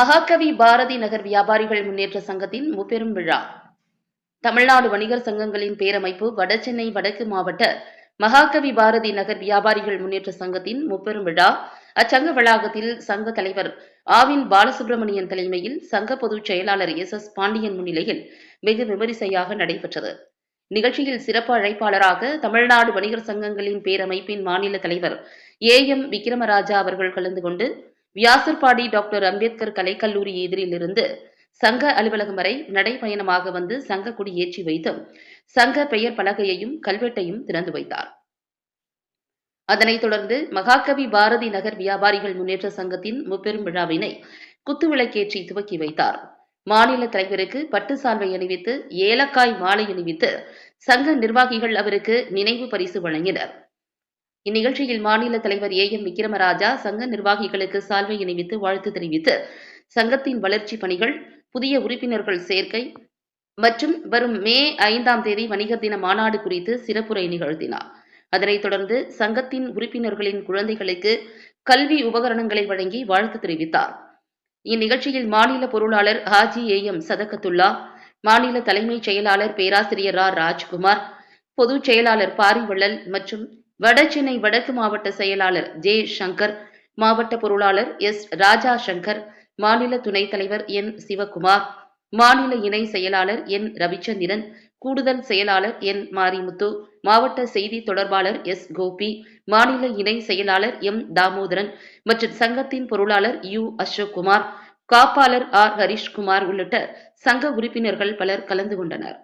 மகாகவி பாரதி நகர் வியாபாரிகள் முன்னேற்ற சங்கத்தின் முப்பெரும் விழா. தமிழ்நாடு வணிகர் சங்கங்களின் பேரமைப்பு வடசென்னை வடக்கு மாவட்ட மகாகவி பாரதி நகர் வியாபாரிகள் முன்னேற்ற சங்கத்தின் முப்பெரும் விழா. அச்சங்க வளாகத்தில் சங்க தலைவர் ஆவின் பாலசுப்ரமணியன் தலைமையில் சங்க பொதுச் செயலாளர் எஸ். எஸ். பாண்டியன் முன்னிலையில் வெகு விமரிசையாக நடைபெற்றது. நிகழ்ச்சியில் சிறப்பு அழைப்பாளராக தமிழ்நாடு வணிகர் சங்கங்களின் பேரமைப்பின் மாநில தலைவர் ஏ. எம். விக்ரமராஜா அவர்கள் கலந்து கொண்டு வியாசர்பாடி டாக்டர் அம்பேத்கர் கலைக்கல்லூரி எதிரிலிருந்து சங்க அலுவலகம் வரை நடைபயணமாக வந்து சங்க கொடி ஏற்றி வைத்து சங்க பெயர் பலகையையும் கல்வெட்டையும் திறந்து வைத்தார். அதனைத் தொடர்ந்து மகாகவி பாரதி நகர் வியாபாரிகள் முன்னேற்ற சங்கத்தின் முப்பெரும் விழாவினை குத்துவிளக்கேற்றி துவக்கி வைத்தார். மாநில தலைவருக்கு பட்டு சால்வை அணிவித்து ஏலக்காய் மாலை அணிவித்து சங்க நிர்வாகிகள் அவருக்கு நினைவு பரிசு வழங்கினர். இந்நிகழ்ச்சியில் மாநில தலைவர் ஏ எம் விக்ரமராஜா சங்க நிர்வாகிகளுக்கு சால்வை இணைவித்து வாழ்த்து தெரிவித்து சங்கத்தின் வளர்ச்சி பணிகள் புதிய உறுப்பினர்கள் சேர்க்கை மற்றும் வரும் மே ஐந்தாம் தேதி வணிகர் தின மாநாடு குறித்து சிறப்புரை நிகழ்த்தினார். அதனைத் தொடர்ந்து சங்கத்தின் உறுப்பினர்களின் குழந்தைகளுக்கு கல்வி உபகரணங்களை வழங்கி வாழ்த்து தெரிவித்தார். இந்நிகழ்ச்சியில் மாநில பொருளாளர் ஹாஜி ஏ எம் சதகத்துல்லா மாநில தலைமைச் செயலாளர் பேராசிரியர் ஆர். ராஜ்குமார் பொதுச் செயலாளர் பாரிவள்ளல் மற்றும் வடசென்னை வடக்கு மாவட்ட செயலாளர் ஜே சங்கர் மாவட்ட பொருளாளர் எஸ் ராஜா சங்கர் மாநில துணைத் தலைவர் என் சிவகுமார் மாநில இணை செயலாளர் என் ரவிச்சந்திரன் கூடுதல் செயலாளர் என் மாரிமுத்து மாவட்ட செய்தி தொடர்பாளர் எஸ் கோபி மாநில இணை செயலாளர் எம் தாமோதரன் மற்றும் சங்கத்தின் பொருளாளர் யு அசோக்குமார் காப்பாளர் ஆர் ஹரிஷ்குமார் உள்ளிட்ட சங்க உறுப்பினர்கள் பலர் கலந்து கொண்டனர்.